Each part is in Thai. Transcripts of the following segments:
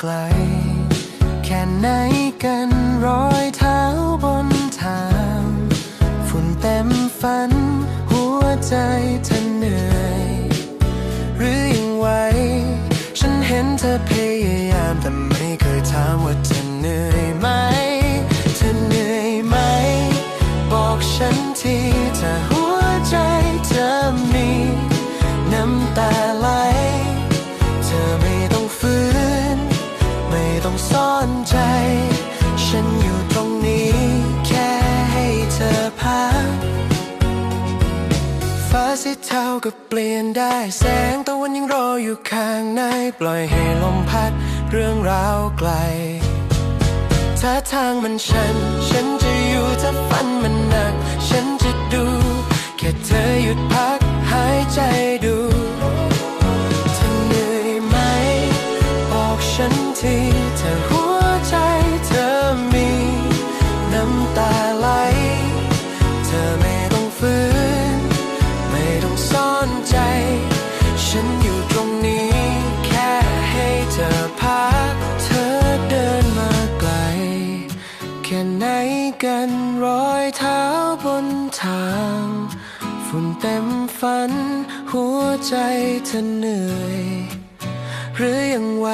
ไกล แค่ไหน ซ่อนใจ ฉันอยู่ตรงนี้แค่ให้เธอพักฟ้าสีเทาก็เปลี่ยนได้แสงตะวันยังรออยู่ข้างใน ปล่อยให้ลมพัดเรื่องราวไกลถ้าทางมันชัน ฉันจะอยู่ถ้าฝันมันหนัก ฉันจะดู แค่เธอหยุดพักหายใจดู กันรอยเท้าบนทาง ฝุ่นเต็มฝัน หัวใจเธอเหนื่อย หรือยังไหว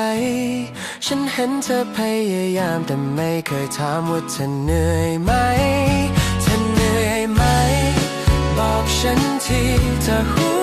ฉันเห็นเธอพยายามแต่ไม่เคยถามว่าเธอเหนื่อยไหม เธอเหนื่อยไหม บอกฉันทีเธอหัว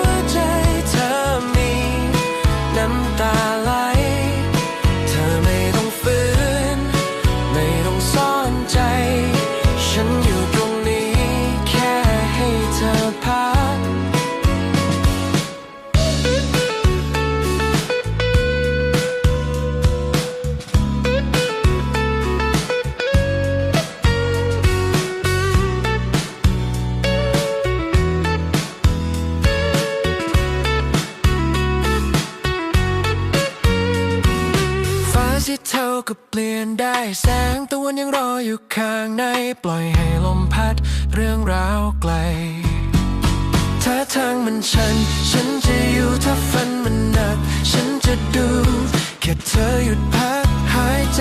ก็เปลี่ยนได้แสงตะวันยังรออยู่ข้างใน ปล่อยให้ลมพัดเรื่องราวไกล ถ้าทางมันชัน ฉันจะอยู่ถ้าฝันมันหนัก ฉันจะดู แค่เธอหยุดพักหายใจ